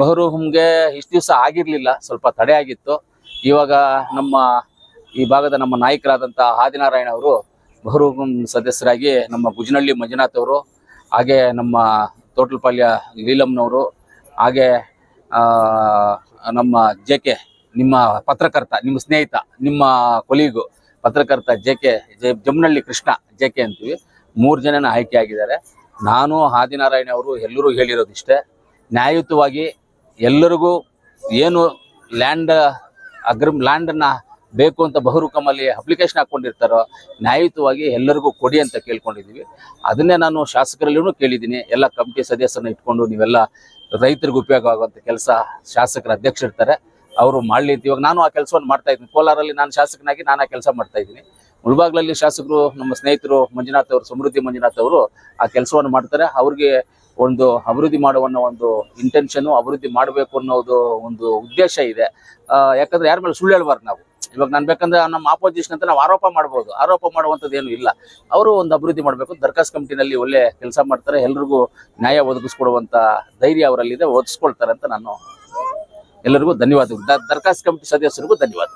ಬಹರೂಮ್ಗೆ ಇಷ್ಟು ದಿವಸ ಆಗಿರಲಿಲ್ಲ, ಸ್ವಲ್ಪ ತಡೆ ಆಗಿತ್ತು. ಇವಾಗ ನಮ್ಮ ಈ ಭಾಗದ ನಮ್ಮ ನಾಯಕರಾದಂಥ ಆದಿನಾರಾಯಣ ಅವರು ಬಹರೂಮ್ ಸದಸ್ಯರಾಗಿ ನಮ್ಮ ಗುಜನಹಳ್ಳಿ ಮಂಜುನಾಥ್ ಅವರು, ಹಾಗೆ ನಮ್ಮ ತೋಟಲ್ಪಾಳ್ಯ ಲೀಲಮ್ನವರು ಹಾಗೆ ನಮ್ಮ ಜೆ ಕೆ ನಿಮ್ಮ ಪತ್ರಕರ್ತ, ನಿಮ್ಮ ಸ್ನೇಹಿತ, ನಿಮ್ಮ ಕೊಲೀಗು ಪತ್ರಕರ್ತ J K Jamnahalli Krishna J K ಅಂತೀವಿ. ಮೂರು ಜನನ ಆಯ್ಕೆ ಆಗಿದ್ದಾರೆ. ನಾನು, ಆದಿನಾರಾಯಣ ಅವರು ಎಲ್ಲರೂ ಹೇಳಿರೋದಿಷ್ಟೇ. ನ್ಯಾಯಯುತವಾಗಿ ಎಲ್ಲರಿಗೂ ಏನು ಲ್ಯಾಂಡ್ ಅಗ್ರಿ ಲ್ಯಾಂಡನ್ನು ಬೇಕು ಅಂತ ಬಹುರೂಕಮಲ್ಲಿ ಅಪ್ಲಿಕೇಶನ್ ಹಾಕ್ಕೊಂಡಿರ್ತಾರೋ, ನ್ಯಾಯಯುತವಾಗಿ ಎಲ್ಲರಿಗೂ ಕೊಡಿ ಅಂತ ಕೇಳ್ಕೊಂಡಿದ್ದೀವಿ ಅದನ್ನೇ ನಾನು ಶಾಸಕರಲ್ಲೂ ಕೇಳಿದ್ದೀನಿ. ಎಲ್ಲ ಕಮಿಟಿ ಸದಸ್ಯರನ್ನ ಇಟ್ಕೊಂಡು ನೀವೆಲ್ಲ ರೈತರಿಗೆ ಉಪಯೋಗ ಆಗುವಂಥ ಕೆಲಸ ಶಾಸಕರ ಅಧ್ಯಕ್ಷರಿರ್ತಾರೆ. ಅವರು ಮಾಡಲಿ ಇವಾಗ ನಾನು ಆ ಕೆಲಸವನ್ನು ಮಾಡ್ತಾ ಇದ್ದೀನಿ. ಕೋಲಾರಲ್ಲಿ ನಾನು ಶಾಸಕನಾಗಿ ನಾನು ಆ ಕೆಲಸ ಮಾಡ್ತಾ ಇದ್ದೀನಿ. ಮುಳ್ಬಾಗ್ಲಲ್ಲಿ ಶಾಸಕರು, ನಮ್ಮ ಸ್ನೇಹಿತರು ಮಂಜುನಾಥ್ ಅವರು, ಸಮೃದ್ಧಿ ಮಂಜುನಾಥ್ ಅವರು ಆ ಕೆಲಸವನ್ನು ಮಾಡ್ತಾರೆ. ಅವ್ರಿಗೆ ಒಂದು ಅಭಿವೃದ್ಧಿ ಮಾಡುವನ್ನ ಒಂದು ಇಂಟೆನ್ಷನ್ ಅಭಿವೃದ್ಧಿ ಮಾಡಬೇಕು ಅನ್ನೋದು ಒಂದು ಉದ್ದೇಶ ಇದೆ. ಯಾಕಂದ್ರೆ ಯಾರ ಮೇಲೆ ಸುಳ್ಳು ಹೇಳ್ಬಾರ್ದು ನಾವು. ಇವಾಗ ನಾನು ಬೇಕಂದ್ರೆ ನಮ್ಮ ಆಪೋಸಿಷನ್ ಅಂತ ನಾವು ಆರೋಪ ಮಾಡ್ಬೋದು. ಆರೋಪ ಮಾಡುವಂಥದ್ದು ಏನು ಇಲ್ಲ. ಅವರು ಒಂದು ಅಭಿವೃದ್ಧಿ ಮಾಡಬೇಕು. ದರ್ಖಾಸ್ ಕಮಿಟಿನಲ್ಲಿ ಒಳ್ಳೆ ಕೆಲಸ ಮಾಡ್ತಾರೆ. ಎಲ್ರಿಗೂ ನ್ಯಾಯ ಒದಗಿಸ್ಕೊಡುವಂತ ಧೈರ್ಯ ಅವರಲ್ಲಿದೆ. ಒದಗಿಸ್ಕೊಳ್ತಾರೆ ಅಂತ ನಾನು ಎಲ್ಲರಿಗೂ ಧನ್ಯವಾದಗಳು. ದರ್ಖಾಸ್ತು ಕಮಿಟಿ ಸದಸ್ಯರಿಗೂ ಧನ್ಯವಾದ